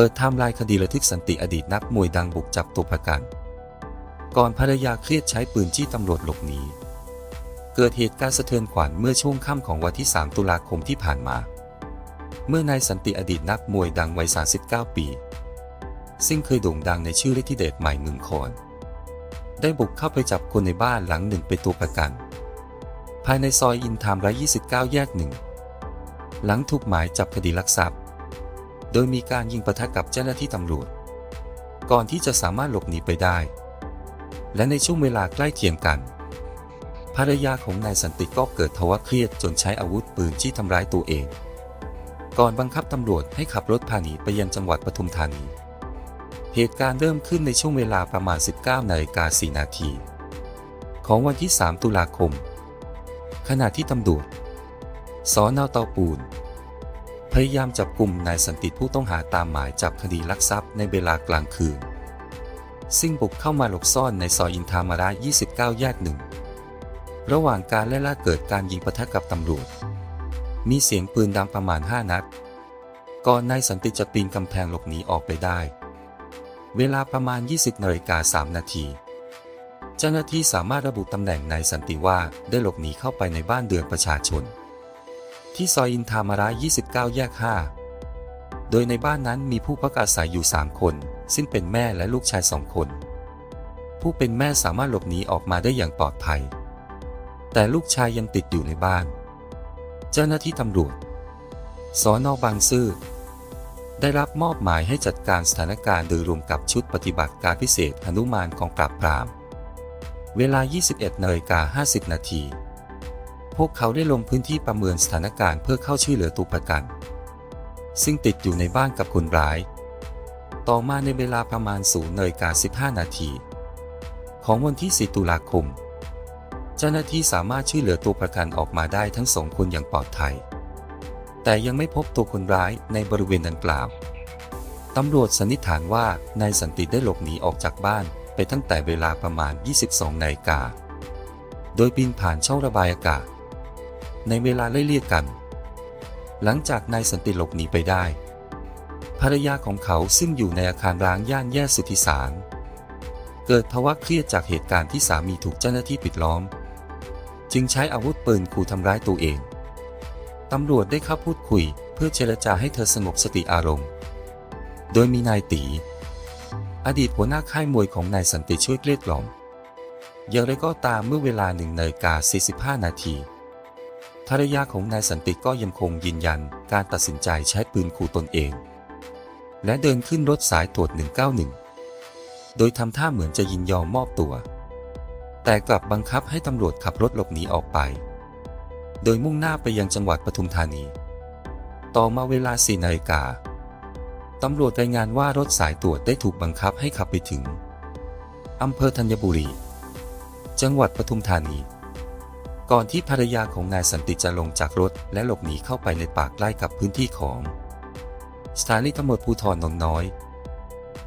เปิดไทม์ไลน์คดีระทึกสันติอดีตนักมวยดังบุกจับตัวประกัน ก่อนภรรยาเครียดใช้ปืนจี้ตำรวจหลบหนี เกิดเหตุการณ์สะเทือนขวัญเมื่อช่วงค่ำของวันที่ 3 ตุลาคมที่ผ่านมา เมื่อนายสันติอดีตนักมวยดังวัย 39 ปี ซึ่งเคยโด่งดังในชื่อฤทธิเดชใหม่เมืองคอนได้บุกเข้าไปจับคนในบ้านหลังหนึ่งเป็นตัวประกัน ภายในซอยอินทามร้อย29 แยกหนึ่ง หลังถูกหมายจับคดีลักทรัพย์ โดยมีการยิงปะทะกับเจ้าหน้าที่ตำรวจ ก่อนที่จะสามารถหลบหนีไปได้ และในช่วงเวลาใกล้เคียงกัน ภรรยาของนายสันติก็เกิดภาวะเครียดจนใช้อาวุธปืนจี้ทำร้ายตัวเอง ก่อนบังคับตำรวจให้ขับรถพาหนีไปยังจังหวัดปทุมธานี เหตุการณ์เริ่มขึ้นในช่วงเวลาประมาณ 19นาฬิกา4นาทีของวันที่ 3 ตุลาคม ขณะที่ตำรวจสอนอเตาปูน ยายามจับกลุ่มนายสันติผู้ต้องหาตามหมายจับคดีลักทรัพย์ในเวลากลางคืน ซึ่งบุกเข้ามาหลบซ่อนในซอยอินทามาระ 29 แยกหนึ่ง ระหว่างการไล่ล่าเกิดการยิงปะทะกับตำรวจ มีเสียงปืนดังประมาณ 5 นัด ก่อนนายสันติจะปีนกำแพงหลบหนีออกไปได้ เวลาประมาณ 20นาฬิกา3นาที เจ้าหน้าที่สามารถระบุตำแหน่งนายสันติว่าได้หลบหนีเข้าไปในบ้านเดือนประชาชน ที่ซอยอินทามาระ 29 แยก 5 โดยในบ้านนั้นมีผู้พักอาศัยอยู่ 3 คน ซึ่งเป็นแม่และลูกชายสองคน ผู้เป็นแม่สามารถหลบหนีออกมาได้อย่างปลอดภัย แต่ลูกชายยังติดอยู่ในบ้าน เจ้าหน้าที่ตำรวจสอนอบางซื่อได้รับมอบหมายให้จัดการสถานการณ์โดยรวมกับชุดปฏิบัติการพิเศษหนุมานของปราบปราม เวลา 21นาฬิกา50 นาที พวกเขาได้ลงพื้นที่ประเมินสถานการณ์เพื่อเข้าช่วยเหลือตัวประกัน ซึ่งติดอยู่ในบ้านกับคนร้าย ต่อมาในเวลาประมาณ0นาฬิกา15 นาที ของวันที่ 4 ตุลาคม เจ้าหน้าที่สามารถช่วยเหลือตัวประกันออกมาได้ทั้งสองคนอย่างปลอดภัย แต่ยังไม่พบตัวคนร้ายในบริเวณดังกล่าวตำรวจสันนิษฐานว่านายสันติได้หลบหนีออกจากบ้านไปตั้งแต่เวลาประมาณ 22นาฬิกาโดยปีนผ่านช่องระบายอากาศ ในเวลาไล่เลี่ยกัน หลังจากนายสันติหลบหนีไปได้ ภรรยาของเขาซึ่งอยู่ในอาคารร้างย่านแย่สุทธิสาร เกิดภาวะเครียดจากเหตุการณ์ที่สามีถูกเจ้าหน้าที่ปิดล้อม จึงใช้อาวุธปืนขู่ทำร้ายตัวเอง ตำรวจได้เข้าพูดคุยเพื่อเจรจาให้เธอสงบสติอารมณ์ โดยมีนายตี อดีตหัวหน้าค่ายมวยของนายสันติช่วยเกลี้ยกล่อมอย่างไรก็ตามเมื่อเวลาหนึ่งนาฬิกา45 นาที ภรรยาของนายสันติก็ยังคงยืนยันการตัดสินใจใช้ปืนขู่ตนเอง และเดินขึ้นรถสายตรวจ 191 โดยทำท่าเหมือนจะยินยอมมอบตัว แต่กลับบังคับให้ตำรวจขับรถหลบหนีออกไป โดยมุ่งหน้าไปยังจังหวัดปทุมธานี ต่อมาเวลา4นาฬิกาตำรวจรายงานว่ารถสายตรวจได้ถูกบังคับให้ขับไปถึงอำเภอธัญบุรี จังหวัดปทุมธานี ก่อนที่ภรรยาของนายสันติจะลงจากรถ และหลบหนีเข้าไปในป่าใกล้กับพื้นที่ของ สถานีตำรวจภูธรหนน้อย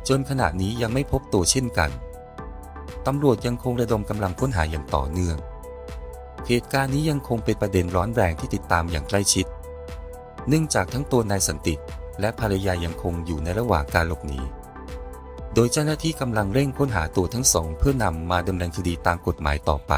จนขณะนี้ยังไม่พบตัวเช่นกัน ตำรวจยังคงระดมกำลังค้นหาอย่างต่อเนื่อง เหตุการณ์นี้ยังคงเป็นประเด็นร้อนแรงที่ติดตามอย่างใกล้ชิด เนื่องจากทั้งตัวนายสันติและภรรยายังคงอยู่ในระหว่างการหลบหนี โดยเจ้าหน้าที่กำลังเร่งค้นหาตัวทั้งสองเพื่อนำมาดำเนินคดีตามกฎหมายต่อไป